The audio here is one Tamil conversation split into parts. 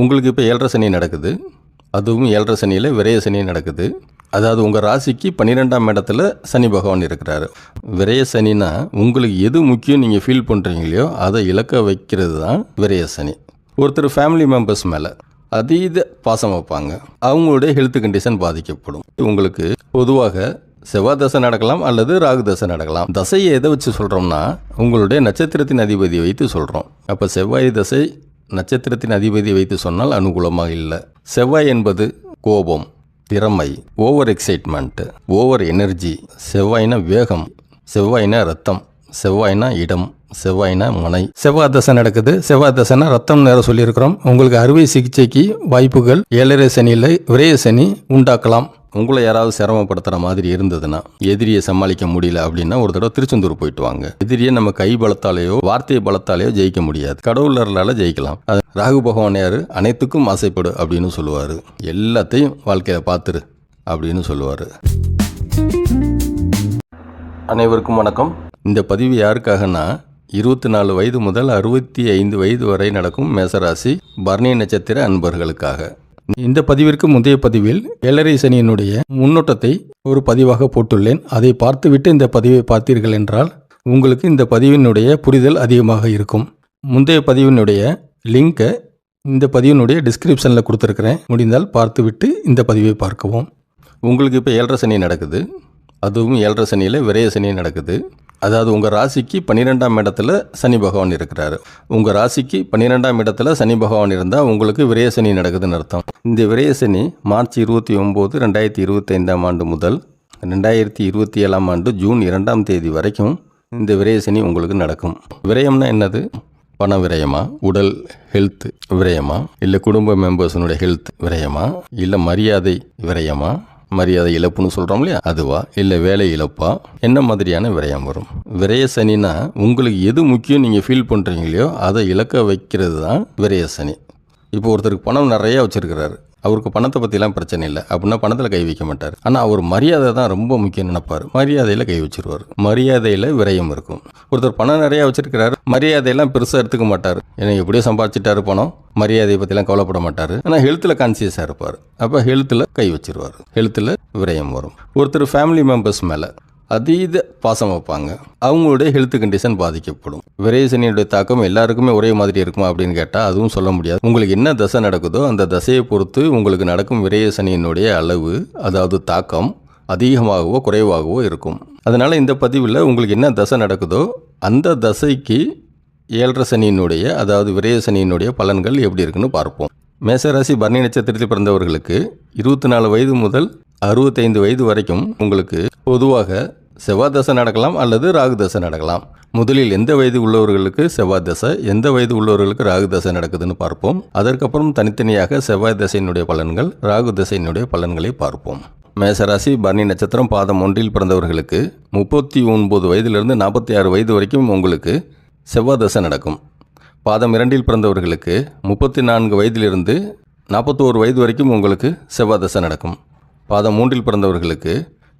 உங்களுக்கு இப்போ ஏழரை சனி நடக்குது. அதுவும் ஏழரை சனியில் விரைய சனி நடக்குது. அதாவது உங்கள் ராசிக்கு பன்னிரெண்டாம் இடத்துல சனி பகவான் இருக்கிறாரு. விரைய சனினா உங்களுக்கு எது முக்கியம் நீங்கள் ஃபீல் பண்ணுறீங்களோ அதை இலக்க வைக்கிறது தான் விரைய சனி. ஒருத்தர் ஃபேமிலி மெம்பர்ஸ் மேலே அதீத பாசம் வைப்பாங்க. அவங்களுடைய ஹெல்த் கண்டிஷன் பாதிக்கப்படும். உங்களுக்கு பொதுவாக செவ்வாய் தசை நடக்கலாம் அல்லது ராகு தசை நடக்கலாம். தசையை எதை வச்சு சொல்கிறோம்னா உங்களுடைய நட்சத்திரத்தின் அதிபதியை வைத்து சொல்கிறோம் அப்போ செவ்வாய் தசை நட்சத்திரத்தின் அதிபதியை வைத்து சொன்னால் அனுகூலமாக இல்லை. செவ்வாய் என்பது கோபம் திறமை ஓவர் எக்ஸைட்மெண்ட்டு ஓவர் எனர்ஜி செவ்வாய்னா வேகம் செவ்வாய்னா ரத்தம் செவ்வாய்னா இடம் செவ்வாய்னா மனை. செவ்வாய் தசை நடக்குது. செவ்வாய் தசைனா ரத்தம் நேரம் சொல்லியிருக்கிறோம். உங்களுக்கு அறுவை சிகிச்சைக்கு வாய்ப்புகள். ஏழரை சனியில் விரைய சனி உண்டாக்கலாம். உங்களை யாராவது சிரமப்படுத்துகிற மாதிரி இருந்ததுன்னா எதிரியை சமாளிக்க முடியல அப்படின்னா ஒரு தடவை திருச்செந்தூர் போயிட்டு வாங்க. எதிரியை நம்ம கை பலத்தாலேயோ வார்த்தை பலத்தாலேயோ ஜெயிக்க முடியாது. கடவுளர்களால் ஜெயிக்கலாம். அது ராகு பகவான் யாரு அனைத்துக்கும் ஆசைப்படு அப்படின்னு சொல்லுவார். எல்லாத்தையும் வாழ்க்கையில் பார்த்துரு அப்படின்னு சொல்லுவார். அனைவருக்கும் வணக்கம். இந்த பதிவு யாருக்காகனா இருபத்தி நாலு வயது முதல் அறுபத்தி ஐந்து வயது வரை நடக்கும் மேசராசி பர்ணி நட்சத்திர அன்பர்களுக்காக. இந்த பதிவிற்கு முந்தைய பதிவில் ஏழரை சனியினுடைய முன்னோட்டத்தை ஒரு பதிவாக போட்டுள்ளேன். அதை பார்த்துவிட்டு இந்த பதிவை பார்த்தீர்கள் என்றால் உங்களுக்கு இந்த பதிவினுடைய புரிதல் அதிகமாக இருக்கும். முந்தைய பதிவினுடைய லிங்கை இந்த பதிவினுடைய டிஸ்கிரிப்ஷனில் கொடுத்துருக்கிறேன். முடிந்தால் பார்த்துவிட்டு இந்த பதிவை பார்க்கவும். உங்களுக்கு இப்போ ஏழரை சனி நடக்குது. அதுவும் ஏழரை சனியில் விரைய சனி நடக்குது. அதாவது உங்கள் ராசிக்கு பன்னிரெண்டாம் இடத்துல சனி பகவான் இருக்கிறார். உங்கள் ராசிக்கு பன்னிரெண்டாம் இடத்துல சனி பகவான் இருந்தால் உங்களுக்கு விரயசனி நடக்குதுன்னு அர்த்தம். இந்த விரயசனி மார்ச் இருபத்தி ஒம்பது ரெண்டாயிரத்தி இருபத்தைந்தாம் ஆண்டு முதல் ரெண்டாயிரத்தி இருபத்தி ஏழாம் ஆண்டு ஜூன் இரண்டாம் தேதி வரைக்கும் இந்த விரயசனி உங்களுக்கு நடக்கும். விரயம்னா என்னது? பண விரயமா? உடல் ஹெல்த் விரயமா? இல்லை குடும்ப மெம்பர்ஸினுடைய ஹெல்த் விரயமா? இல்லை மரியாதை விரயமா? மரியாதை இழப்புன்னு சொல்கிறோம் இல்லையா? அதுவா? இல்லை வேலை இழப்பா? என்ன மாதிரியான விரயம் வரும்? விரய சனினா உங்களுக்கு எது முக்கியம் நீங்கள் ஃபீல் பண்ணுறீங்களோ அதை இழக்க வைக்கிறது தான் விரய சனி. இப்போ ஒருத்தருக்கு பணம் நிறையா வச்சிருக்கிறாரு. அவருக்கு பணத்தை பற்றிலாம் பிரச்சனை இல்லை. அப்படின்னா பணத்தில் கை வைக்க மாட்டார். ஆனால் அவர் மரியாதை தான் ரொம்ப முக்கியம் நினைப்பார். மரியாதையில் கை வச்சிருவார். மரியாதையில் விரயம் இருக்கும். ஒருத்தர் பணம் நிறையா வச்சிருக்கிறாரு. மரியாதையெல்லாம் பெருசாக எடுத்துக்க மாட்டார். ஏன்னா எப்படியோ சம்பாதிச்சிட்டாரு பணம். மரியாதையை பற்றிலாம் கவலைப்பட மாட்டார். ஆனால் ஹெல்த்தில் கான்சியஸாக இருப்பார். அப்போ ஹெல்த்தில் கை வச்சிருவார். ஹெல்த்தில் விரயம் வரும். ஒருத்தர் ஃபேமிலி மெம்பர்ஸ் மேலே அதீத பாசம் வைப்பாங்க. அவங்களுடைய ஹெல்த் கண்டிஷன் பாதிக்கப்படும். விரைசனியுடைய தாக்கம் எல்லாருக்குமே ஒரே மாதிரி இருக்குமா அப்படின்னு கேட்டால் அதுவும் சொல்ல முடியாது. உங்களுக்கு என்ன தசை நடக்குதோ அந்த தசையை பொறுத்து உங்களுக்கு நடக்கும் விரைசனியினுடைய அளவு அதாவது தாக்கம் அதிகமாகவோ குறைவாகவோ இருக்கும். அதனால் இந்த பதிவில் உங்களுக்கு என்ன தசை நடக்குதோ அந்த தசைக்கு ஏழரை சனியினுடைய அதாவது விரையசனியினுடைய பலன்கள் எப்படி இருக்குன்னு பார்ப்போம். மேசராசி பரணி நட்சத்திரத்தில் பிறந்தவர்களுக்கு இருபத்தி நாலு வயது முதல் அறுபத்தைந்து வயது வரைக்கும் உங்களுக்கு பொதுவாக செவ்வாய் தசை நடக்கலாம் அல்லது ராகு தசை நடக்கலாம். முதலில் எந்த வயது உள்ளவர்களுக்கு செவ்வாய் தசை எந்த வயது உள்ளவர்களுக்கு ராகு தசை நடக்குதுன்னு பார்ப்போம். அதற்கப்புறம் தனித்தனியாக செவ்வாய் தசையினுடைய பலன்கள் ராகு தசையினுடைய பலன்களை பார்ப்போம். மேசராசி பரணி நட்சத்திரம் பாதம் ஒன்றில் பிறந்தவர்களுக்கு முப்பத்தி ஒன்பது வயதிலிருந்து நாற்பத்தி ஆறு வயது வரைக்கும் உங்களுக்கு செவ்வாய் தசை நடக்கும். பாதம் இரண்டில் பிறந்தவர்களுக்கு முப்பத்தி நான்கு வயதிலிருந்து நாற்பத்தோரு வயது வரைக்கும் உங்களுக்கு செவ்வாய் தசை நடக்கும். பாதம் மூன்றில் பிறந்தவர்களுக்கு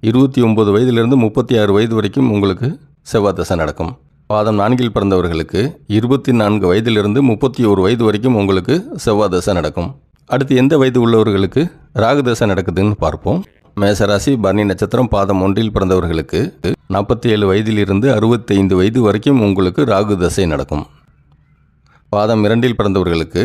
இருபத்தி ஒம்பது வயதிலிருந்து முப்பத்தி ஆறு வயது வரைக்கும் உங்களுக்கு செவ்வாய் தசை நடக்கும். பாதம் நான்கில் பிறந்தவர்களுக்கு இருபத்தி நான்கு வயதிலிருந்து முப்பத்தி ஒரு வயது வரைக்கும் உங்களுக்கு செவ்வாய் தசை நடக்கும். அடுத்து எந்த வயது உள்ளவர்களுக்கு ராகு தசை நடக்குதுன்னு பார்ப்போம். மேசராசி பரணி நட்சத்திரம் பாதம் ஒன்றில் பிறந்தவர்களுக்கு நாற்பத்தி ஏழு வயதிலிருந்து அறுபத்தைந்து வயது வரைக்கும் உங்களுக்கு ராகு தசை நடக்கும். பாதம் இரண்டில் பிறந்தவர்களுக்கு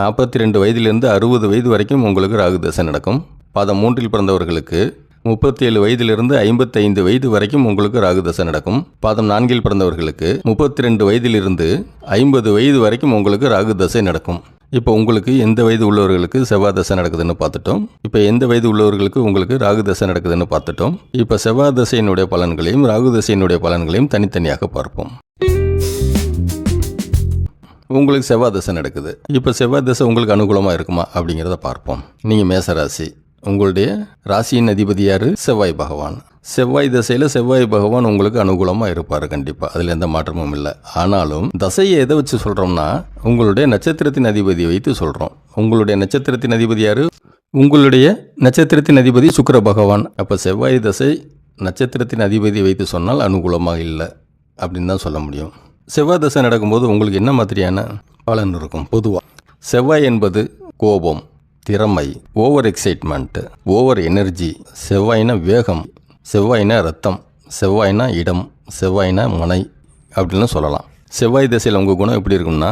நாற்பத்தி ரெண்டு வயதிலிருந்து அறுபது வயது வரைக்கும் உங்களுக்கு ராகு தசை நடக்கும். பாதம் மூன்றில் பிறந்தவர்களுக்கு முப்பத்தி ஏழு வயதிலிருந்து ஐம்பத்தைந்து வயது வரைக்கும் உங்களுக்கு ராகு தசை நடக்கும். பாதம் நான்கில் பிறந்தவர்களுக்கு முப்பத்தி ரெண்டு வயதிலிருந்து ஐம்பது வயது வரைக்கும் உங்களுக்கு ராகு தசை நடக்கும். இப்போ உங்களுக்கு எந்த வயது உள்ளவர்களுக்கு செவ்வாய் தசை நடக்குதுன்னு பார்த்துட்டோம். இப்போ எந்த வயது உள்ளவர்களுக்கு உங்களுக்கு ராகு தசை நடக்குதுன்னு பார்த்துட்டோம். இப்போ செவ்வாய் தசையினுடைய பலன்களையும் ராகு தசையினுடைய பலன்களையும் தனித்தனியாக பார்ப்போம். உங்களுக்கு செவ்வாய் தசை நடக்குது. இப்போ செவ்வாய் தசை உங்களுக்கு அனுகூலமாக இருக்குமா அப்படிங்கிறத பார்ப்போம். நீங்கள் மேசராசி. உங்களுடைய ராசியின் அதிபதி யார் செவ்வாய் பகவான். செவ்வாய் தசையில் செவ்வாய் பகவான் உங்களுக்கு அனுகூலமாக இருப்பார் கண்டிப்பாக அதில் எந்த மாற்றமும் இல்லை. ஆனாலும் தசையை எதை வச்சு சொல்கிறோம்னா உங்களுடைய நட்சத்திரத்தின் அதிபதியை வைத்து சொல்கிறோம் உங்களுடைய நட்சத்திரத்தின் அதிபதி யார் உங்களுடைய நட்சத்திரத்தின் அதிபதி சுக்கர பகவான். அப்போ செவ்வாய் தசை நட்சத்திரத்தின் அதிபதியை வைத்து சொன்னால் அனுகூலமாக இல்லை அப்படின்னு தான் சொல்ல முடியும். செவ்வாய் தசை நடக்கும்போது உங்களுக்கு என்ன மாதிரியான பலன் இருக்கும்? பொதுவாக செவ்வாய் என்பது கோபம். திறமை ஓவர் எக்ஸைட்மெண்ட் ஓவர் எனர்ஜி செவ்வாயின வேகம் செவ்வாயின ரத்தம் செவ்வாயினா இடம் செவ்வாய்னா மனை அப்படின்னு சொல்லலாம். செவ்வாய் திசையில் உங்கள் குணம் எப்படி இருக்கும்னா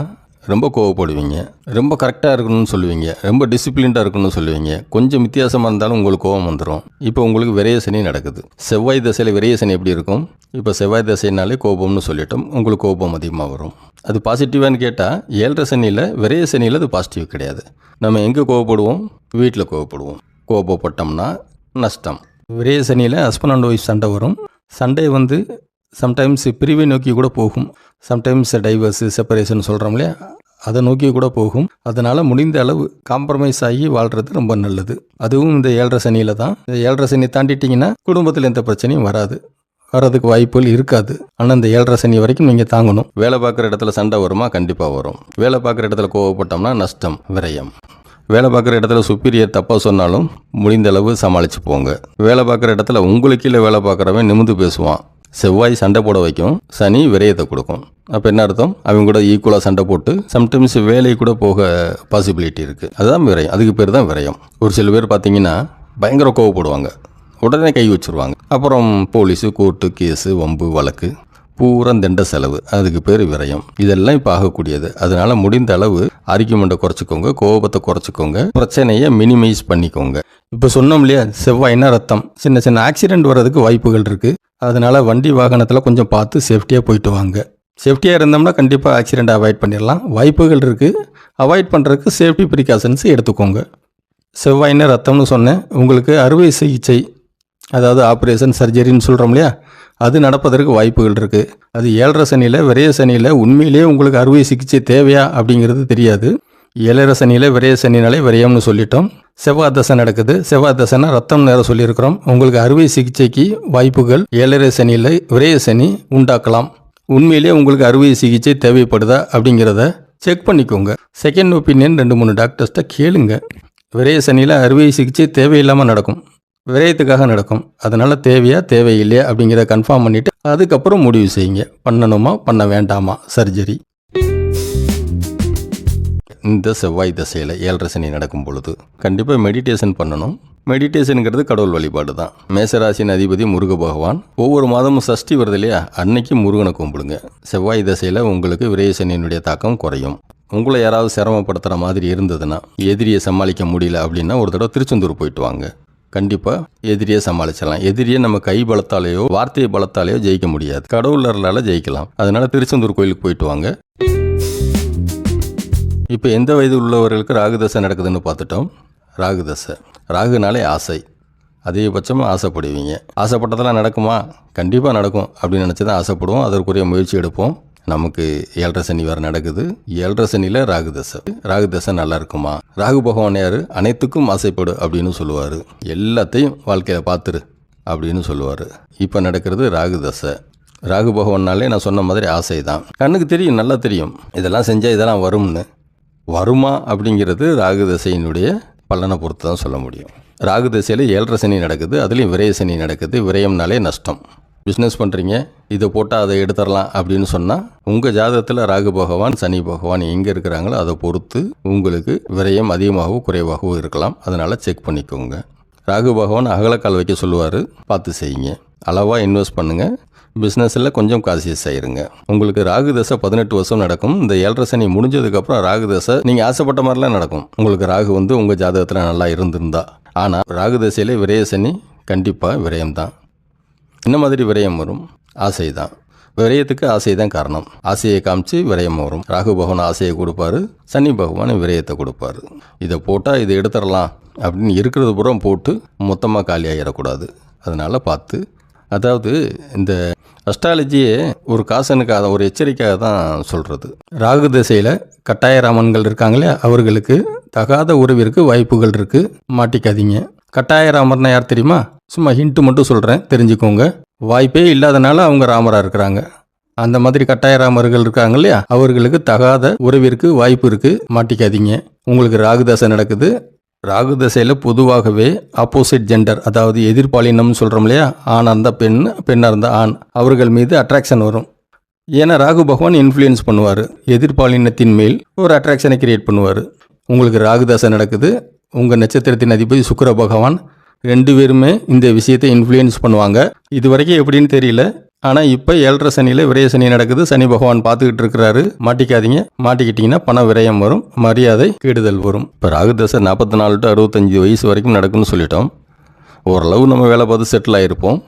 ரொம்ப கோவப்படுவீங்க ரொம்ப கரெக்டாக இருக்கணும்னு சொல்லுவீங்க ரொம்ப டிசிப்ளின்டாக இருக்கணும்னு சொல்லுவீங்க கொஞ்சம் வித்தியாசமாக இருந்தாலும் உங்களுக்கு கோவம் வந்துடும் இப்போ உங்களுக்கு விரைய சனி நடக்குது. செவ்வாய் தசையில் விரைய சனி எப்படி இருக்கும்? இப்போ செவ்வாய் தசைனாலே கோபம்னு சொல்லிட்டோம் உங்களுக்கு கோபம் அதிகமாக வரும். அது பாசிட்டிவான்னு கேட்டால் ஏழரை சனியில் விரைய சனியில் அது பாசிட்டிவ் கிடையாது. நம்ம எங்கே கோவப்படுவோம்? வீட்டில் கோவப்படுவோம். கோபப்பட்டோம்னா நஷ்டம். விரைய சனியில் ஹஸ்பண்ட் அண்ட் ஒய்ஃப் சண்டை வரும். சண்டை வந்து சம்டைம்ஸ் பிரிவை நோக்கி கூட போகும். சம்டைம்ஸ் டைவர்ஸு செப்பரேஷன் சொல்கிறோம் இல்லையா? அதை நோக்கி கூட போகும். அதனால் முடிந்த அளவு காம்ப்ரமைஸ் ஆகி வாழ்கிறது ரொம்ப நல்லது. அதுவும் இந்த ஏழரை சனியில் தான். இந்த ஏழரை சனி தாண்டிட்டிங்கன்னா குடும்பத்தில் எந்த பிரச்சனையும் வராது. வர்றதுக்கு வாய்ப்புகள் இருக்காது. ஆனால் இந்த ஏழரை சனி வரைக்கும் நீங்கள் தாங்கணும். வேலை பார்க்குற இடத்துல சண்டை வருமா? கண்டிப்பாக வரும். வேலை பார்க்குற இடத்துல கோவப்பட்டோம்னா நஷ்டம் விரயம். வேலை பார்க்குற இடத்துல சுப்பீரியர் தப்பாக சொன்னாலும் முடிந்த அளவு சமாளித்து போங்க. வேலை பார்க்குற இடத்துல உங்களுக்கு கீழே வேலை பார்க்குறவன் நிமிந்து பேசுவான். செவ்வாய் சண்டை போட வைக்கும். சனி விரயத்தை கொடுக்கும். அப்போ என்ன அர்த்தம்? அவங்க கூட ஈக்குவலாக சண்டை போட்டு சம்டைம்ஸ் வேலை கூட போக பாசிபிலிட்டி இருக்குது அதுதான் விரயம். அதுக்கு பேர் தான் விரயம். ஒரு சில பேர் பார்த்தீங்கன்னா பயங்கர கோவப்படுவாங்க. உடனே கை வச்சுருவாங்க. அப்புறம் போலீஸு கோர்ட்டு கேஸு வம்பு வழக்கு பூரா திண்ட செலவு. அதுக்கு பேர் விரயம். இதெல்லாம் இப்போ ஆகக்கூடியது. அதனால் முடிந்த அளவு ஆர்கியூமெண்ட்டை குறைச்சிக்கோங்க கோபத்தை குறைச்சிக்கோங்க பிரச்சனையை மினிமைஸ் பண்ணிக்கோங்க. இப்போ சொன்னோம் இல்லையா செவ்வாய்னா ரத்தம்? சின்ன சின்ன ஆக்சிடென்ட் வர்றதுக்கு வாய்ப்புகள் இருக்குது அதனால் வண்டி வாகனத்தில் கொஞ்சம் பார்த்து சேஃப்டியாக போயிட்டு வாங்க. சேஃப்டியாக இருந்தோம்னா கண்டிப்பாக ஆக்சிடெண்ட் அவாய்ட் பண்ணிடலாம். வாய்ப்புகள் இருக்குது அவாய்ட் பண்ணுறதுக்கு சேஃப்டி ப்ரிகாஷன்ஸ் எடுத்துக்கோங்க. செவ்வாய்னா ரத்தம்னு சொன்னேன். உங்களுக்கு அறுவை சிகிச்சை அதாவது ஆப்ரேஷன் சர்ஜரின்னு சொல்கிறோம் இல்லையா? அது நடப்பதற்கு வாய்ப்புகள் இருக்குது அது ஏழரை சனியில் விரைய சனியில் உண்மையிலேயே உங்களுக்கு அறுவை சிகிச்சை தேவையா அப்படிங்கிறது தெரியாது. ஏழரை சனியில் விரைய சனினாலே விரயம்னு சொல்லிட்டோம். செவ்வாய் தசை நடக்குது. செவ்வாய் தசைனா ரத்தம் நேரம் சொல்லியிருக்கிறோம். உங்களுக்கு அறுவை சிகிச்சைக்கு வாய்ப்புகள் ஏழரை சனியில் விரைய சனி உண்டாக்கலாம். உண்மையிலேயே உங்களுக்கு அறுவை சிகிச்சை தேவைப்படுதா அப்படிங்கிறத செக் பண்ணிக்கோங்க. செகண்ட் ஒப்பீனியன் ரெண்டு மூணு டாக்டர்ஸ்ட்ட கேளுங்க. விரைய சனியில் அறுவை சிகிச்சை தேவையில்லாமல் நடக்கும். விரயத்துக்காக நடக்கும். அதனால் தேவையா தேவையில்லையா அப்படிங்கிறத கன்ஃபார்ம் பண்ணிவிட்டு அதுக்கப்புறம் முடிவு செய்யுங்க. பண்ணணுமா பண்ண வேண்டாமா? சர்ஜரி இந்த செவ்வாய் தசையில் ஏழரை சனி நடக்கும் பொழுது கண்டிப்பாக மெடிடேஷன் பண்ணணும். மெடிடேஷனுங்கிறது கடவுள் வழிபாடு தான். மேசராசின் அதிபதி முருக பகவான் ஒவ்வொரு மாதமும் சஷ்டி வருது இல்லையா? அன்னைக்கு முருகனை கும்பிடுங்க. செவ்வாய் தசையில் உங்களுக்கு விரயசனியினுடைய தாக்கம் குறையும். உங்களை யாராவது சிரமப்படுத்துகிற மாதிரி இருந்ததுன்னா எதிரியை சமாளிக்க முடியல அப்படின்னா ஒரு தடவை திருச்செந்தூர் போயிட்டு வாங்க. கண்டிப்பாக எதிரியை சமாளிச்சிடலாம். எதிரியை நம்ம கை பலத்தாலேயோ வார்த்தை பலத்தாலேயோ ஜெயிக்க முடியாது. கடவுளர்களால் ஜெயிக்கலாம். அதனால திருச்செந்தூர் கோயிலுக்கு போயிட்டு வாங்க. இப்போ எந்த வயது உள்ளவர்களுக்கு ராகு தசை நடக்குதுன்னு பார்த்துட்டோம். ராகு தசை. ராகுனாலே ஆசை. அதிகபட்சமாக ஆசைப்படுவீங்க. ஆசைப்பட்டதெல்லாம் நடக்குமா? கண்டிப்பாக நடக்கும் அப்படின்னு நினச்சி தான் ஆசைப்படுவோம். அதற்குரிய முயற்சி எடுப்போம். நமக்கு ஏழரை சனி வேறு நடக்குது. ஏழரை சனியில் ராகு தசை ராகு தசை நல்லா இருக்குமா ராகு பகவான் யார்? அனைத்துக்கும் ஆசைப்படு அப்படின்னு சொல்லுவார். எல்லாத்தையும் வாழ்க்கையில் பார்த்துரு அப்படின்னு சொல்லுவார். இப்போ நடக்கிறது ராகு தசை ராகு பகவான்னாலே நான் சொன்ன மாதிரி ஆசை தான் கண்ணுக்கு தெரியும் நல்லா தெரியும். இதெல்லாம் செஞ்சால் இதெல்லாம் வரும்னு. வருமா அப்படிங்கிறது ராகு தசையினுடைய பலனை பொறுத்து தான் சொல்ல முடியும். ராகு தசையில் ஏழரை சனி நடக்குது அதுலேயும் விரய சனி நடக்குது. விரயம்னாலே நஷ்டம். பிஸ்னஸ் பண்ணுறீங்க இதை போட்டால் அதை எடுத்துடலாம் அப்படின்னு சொன்னால் உங்கள் ஜாதகத்தில் ராகு பகவான் சனி பகவான் எங்கே இருக்கிறாங்களோ அதை பொறுத்து உங்களுக்கு விரயம் அதிகமாகவோ குறைவாகவோ இருக்கலாம். அதனால் செக் பண்ணிக்கோங்க. ராகு பகவான் அகலக்கால் வைக்க சொல்லுவார் பார்த்து செய்யுங்க. அளவாக இன்வெஸ்ட் பண்ணுங்கள் பிஸ்னஸில் கொஞ்சம் காசியஸ் ஆயிருங்க. உங்களுக்கு ராகு தசை பதினெட்டு வருஷம் நடக்கும். இந்த ஏழரை சனி முடிஞ்சதுக்கப்புறம் ராகு தசை நீங்கள் ஆசைப்பட்ட மாதிரிலாம் நடக்கும். உங்களுக்கு ராகு வந்து உங்கள் ஜாதகத்தில் நல்லா இருந்திருந்தா. ஆனால் ராகு தசையிலே விரய சனி கண்டிப்பாக விரயம் இந்த மாதிரி விரயம் வரும். ஆசை தான் விரயத்துக்கு ஆசை தான் காரணம். ஆசையை காமிச்சு விரயம் வரும். ராகு பகவான் ஆசையை கொடுப்பாரு. சனி பகவான் விரயத்தை கொடுப்பாரு. இதை போட்டால் இதை எடுத்துடலாம் அப்படின்னு இருக்கிறது பூரம் போட்டு மொத்தமாக காலி ஆகிடக்கூடாது அதனால் பார்த்து. அதாவது இந்த அஸ்ட்ராலஜியே ஒரு காசனுக்காக ஒரு எச்சரிக்கையாக தான் சொல்கிறது ராகு திசையில் கட்டாய ராமன்கள் இருக்காங்களே அவர்களுக்கு தகாத உறவிற்கு வாய்ப்புகள் இருக்குது மாட்டிக்காதீங்க. கட்டாய ராமர்னா யார் தெரியுமா? சும்மா ஹிண்ட்டு மட்டும் சொல்கிறேன் தெரிஞ்சுக்கோங்க. வாய்ப்பே இல்லாதனால அவங்க ராமராக இருக்கிறாங்க. அந்த மாதிரி கட்டாய ராமர்கள் இருக்காங்க இல்லையா? அவர்களுக்கு தகாத உறவிற்கு வாய்ப்பு இருக்குது மாட்டிக்காதீங்க. உங்களுக்கு ராகுதசை நடக்குது. ராகு தசையில் பொதுவாகவே ஆப்போசிட் ஜெண்டர் அதாவது எதிர்பாலினம்னு சொல்கிறோம் இல்லையா? ஆணாக இருந்தால் பெண் பெண்ணாக இருந்தால் ஆண். அவர்கள் மீது அட்ராக்ஷன் வரும். ஏன்னா ராகு பகவான் இன்ஃப்ளூயன்ஸ் பண்ணுவார். எதிர்பாலினத்தின் மேல் ஒரு அட்ராக்ஷனை கிரியேட் பண்ணுவார். உங்களுக்கு ராகு தசை நடக்குது. உங்கள் நட்சத்திரத்தின் அதிபதி சுக்கர பகவான் ரெண்டு பேருமே இந்த விஷயத்தை இன்ஃப்ளூயன்ஸ் பண்ணுவாங்க. இது வரைக்கும் எப்படின்னு தெரியல. ஆனால் இப்போ ஏழரை சனியில் விரைய சனி நடக்குது. சனி பகவான் பார்த்துக்கிட்டு இருக்கிறாரு. மாட்டிக்காதீங்க. மாட்டிக்கிட்டிங்கன்னா பண விரயம் வரும். மரியாதை கெடுதல் வரும். இப்போ ராகுதசை நாற்பத்தி நாலு டு அறுபத்தஞ்சு வயசு வரைக்கும் நடக்கும்னு சொல்லிட்டோம். ஓரளவு நம்ம வேலை பார்த்து செட்டில் ஆகிருப்போம்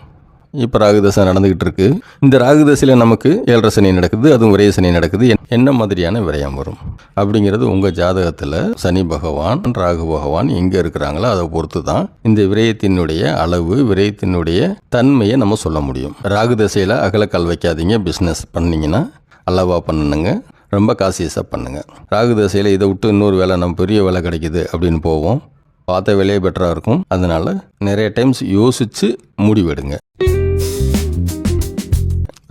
இப்போ ராகுதசை நடந்துக்கிட்டு இருக்கு இந்த ராகுதசையில் நமக்கு ஏழரை சனி நடக்குது அதுவும் விரய சனி நடக்குது. என்ன மாதிரியான விரயம் வரும்? அப்படிங்கிறது உங்கள் ஜாதகத்தில் சனி பகவான் ராகு பகவான் எங்கே இருக்கிறாங்களோ அதை பொறுத்து தான் இந்த விரயத்தினுடைய அளவு விரயத்தினுடைய தன்மையை நம்ம சொல்ல முடியும். ராகு தசையில் அகலக்கால் வைக்காதீங்க பிஸ்னஸ் பண்ணிங்கன்னா அளவாக பண்ணணுங்க ரொம்ப காசியஸாக பண்ணுங்க. ராகு தசையில் இதை விட்டு இன்னொரு வேலை நம்ம பெரிய வேலை கிடைக்குது அப்படின்னு போவோம். பார்த்த வேலையே பெட்டராக இருக்கும். அதனால் நிறைய டைம்ஸ் யோசித்து முடிவெடுங்க.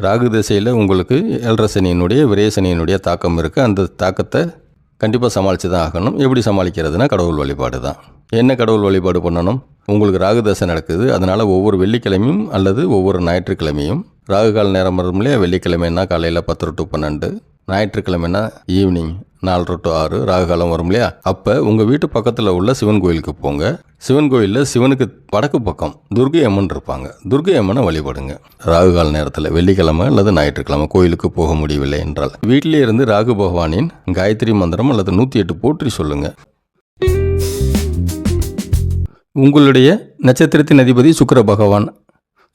ராகு திசையில் உங்களுக்கு ஏழரை சனியினுடைய சனியினுடைய தாக்கம் இருக்குது அந்த தாக்கத்தை கண்டிப்பாக சமாளித்து தான் ஆகணும். எப்படி சமாளிக்கிறதுனா கடவுள் வழிபாடு தான் என்ன கடவுள் வழிபாடு பண்ணணும்? உங்களுக்கு ராகு தசை நடக்குது. அதனால் ஒவ்வொரு வெள்ளிக்கிழமையும் அல்லது ஒவ்வொரு ஞாயிற்றுக்கிழமையும் ராகு கால நேரம் வரும் இல்லையா வெள்ளிக்கிழமைன்னா காலையில் பத்து டு பன்னெண்டு ஞாயிற்றுக்கிழமைனா ஈவினிங் நாலு டு ஆறு ராகு காலம் வரும் இல்லையா? அப்போ உங்கள் வீட்டு பக்கத்தில் உள்ள சிவன் கோயிலுக்கு போங்க. சிவன் கோயிலில் சிவனுக்கு வடக்கு பக்கம் துர்கை அம்மன் இருப்பாங்க. துர்கை அம்மனை வழிபடுங்க. ராகுகால நேரத்தில் வெள்ளிக்கிழமை அல்லது ஞாயிற்றுக்கிழமை கோயிலுக்கு போக முடியவில்லை என்றால். வீட்டிலே இருந்து ராகு பகவானின் காயத்ரி மந்திரம் அல்லது நூற்றி எட்டு போற்றி சொல்லுங்கள் உங்களுடைய நட்சத்திரத்தின் அதிபதி சுக்கர பகவான்.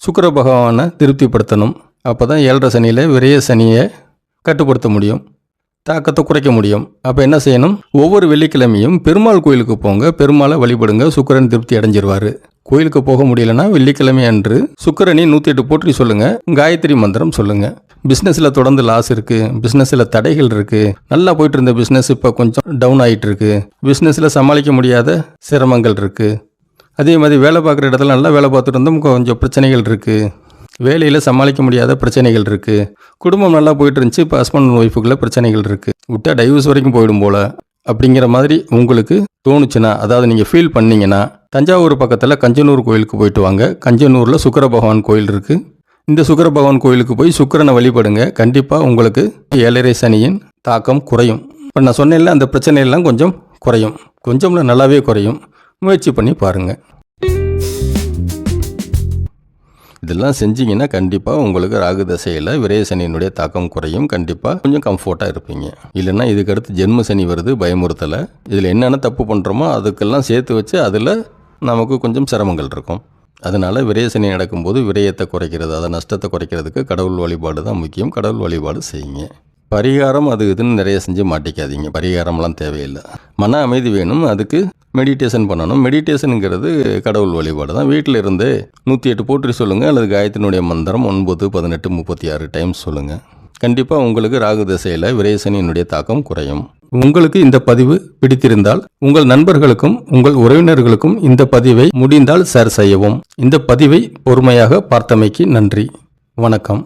சுக்கர பகவானை திருப்திப்படுத்தணும். அப்போ தான் ஏழரை சனியில் விரைய சனியை கட்டுப்படுத்த முடியும். தாக்கத்தை குறைக்க முடியும். அப்போ என்ன செய்யணும்? ஒவ்வொரு வெள்ளிக்கிழமையும் பெருமாள் கோயிலுக்கு போங்க. பெருமாளை வழிபடுங்க. சுக்கரன் திருப்தி அடைஞ்சிருவார். கோயிலுக்கு போக முடியலன்னா வெள்ளிக்கிழமை அன்று சுக்கரனை நூற்றி எட்டு போற்றி சொல்லுங்கள் காயத்ரி மந்திரம் சொல்லுங்கள் பிஸ்னஸில் தொடர்ந்து லாஸ் இருக்குது பிஸ்னஸில் தடைகள் இருக்குது நல்லா போயிட்டு இருந்த பிஸ்னஸ் இப்போ கொஞ்சம் டவுன் ஆகிட்டு இருக்கு பிஸ்னஸில் சமாளிக்க முடியாத சிரமங்கள் இருக்குது அதே மாதிரி வேலை பார்க்குற இடத்துல நல்லா வேலை பார்த்துட்டு இருந்தோம் கொஞ்சம் பிரச்சனைகள் இருக்குது வேலையில் சமாளிக்க முடியாத பிரச்சனைகள் இருக்குது குடும்பம் நல்லா போயிட்டு இருந்துச்சு இப்போ ஹஸ்பண்ட் ஒய்ஃபுக்குள்ள பிரச்சனைகள் இருக்குது விட்டா டைவர்ஸ் வரைக்கும் போயிடும் போல். அப்படிங்கிற மாதிரி உங்களுக்கு தோணுச்சுன்னா அதாவது நீங்கள் ஃபீல் பண்ணீங்கன்னா தஞ்சாவூர் பக்கத்தில் கஞ்சனூர் கோயிலுக்கு போயிட்டு வாங்க. கஞ்சனூரில் சுக்கர பகவான் கோயில் இருக்குது இந்த சுக்கர பகவான் கோயிலுக்கு போய் சுக்கிரனை வழிபடுங்க. கண்டிப்பாக உங்களுக்கு ஏழரை சனியின் தாக்கம் குறையும். இப்போ நான் சொன்னேன்ல அந்த பிரச்சனையெல்லாம் கொஞ்சம் குறையும். கொஞ்சம்ல நல்லாவே குறையும். முயற்சி பண்ணி பாருங்கள் இதெல்லாம் செஞ்சீங்கன்னா கண்டிப்பாக உங்களுக்கு ராகு தசையில் விரயசனியினுடைய தாக்கம் குறையும். கண்டிப்பாக கொஞ்சம் கம்ஃபர்ட்டாக இருப்பீங்க. இல்லைன்னா இதுக்கடுத்து ஜென்ம சனி வருது பயமுறுத்தலை. இதில் என்னென்ன தப்பு பண்ணுறோமோ அதுக்கெல்லாம் சேர்த்து வச்சு அதில் நமக்கு கொஞ்சம் சிரமங்கள் இருக்கும். அதனால் விரயசனி நடக்கும்போது விரயத்தை குறைக்கிறது அதை நஷ்டத்தை குறைக்கிறதுக்கு கடவுள் வழிபாடு தான் முக்கியம். கடவுள் வழிபாடு செய்யுங்க. பரிகாரம் அது இதுன்னு நிறைய செஞ்சு மாட்டிக்காதீங்க. பரிகாரம்லாம் தேவையில்லை. மன அமைதி வேணும். அதுக்கு மெடிடேஷன் பண்ணணும். மெடிடேஷனுங்கிறது கடவுள் வழிபாடு தான். வீட்டில் இருந்து நூற்றி எட்டு போற்றி சொல்லுங்கள் அல்லது காயத்தினுடைய மந்திரம் ஒன்பது பதினெட்டு முப்பத்தி ஆறு டைம் சொல்லுங்கள் கண்டிப்பாக உங்களுக்கு ராகு திசையில் விரேசனியினுடைய தாக்கம் குறையும். உங்களுக்கு இந்த பதிவு பிடித்திருந்தால் உங்கள் நண்பர்களுக்கும் உங்கள் உறவினர்களுக்கும் இந்த பதிவை முடிந்தால் ஷேர் செய்யவும். இந்த பதிவை பொறுமையாக பார்த்தமைக்கு நன்றி. வணக்கம்.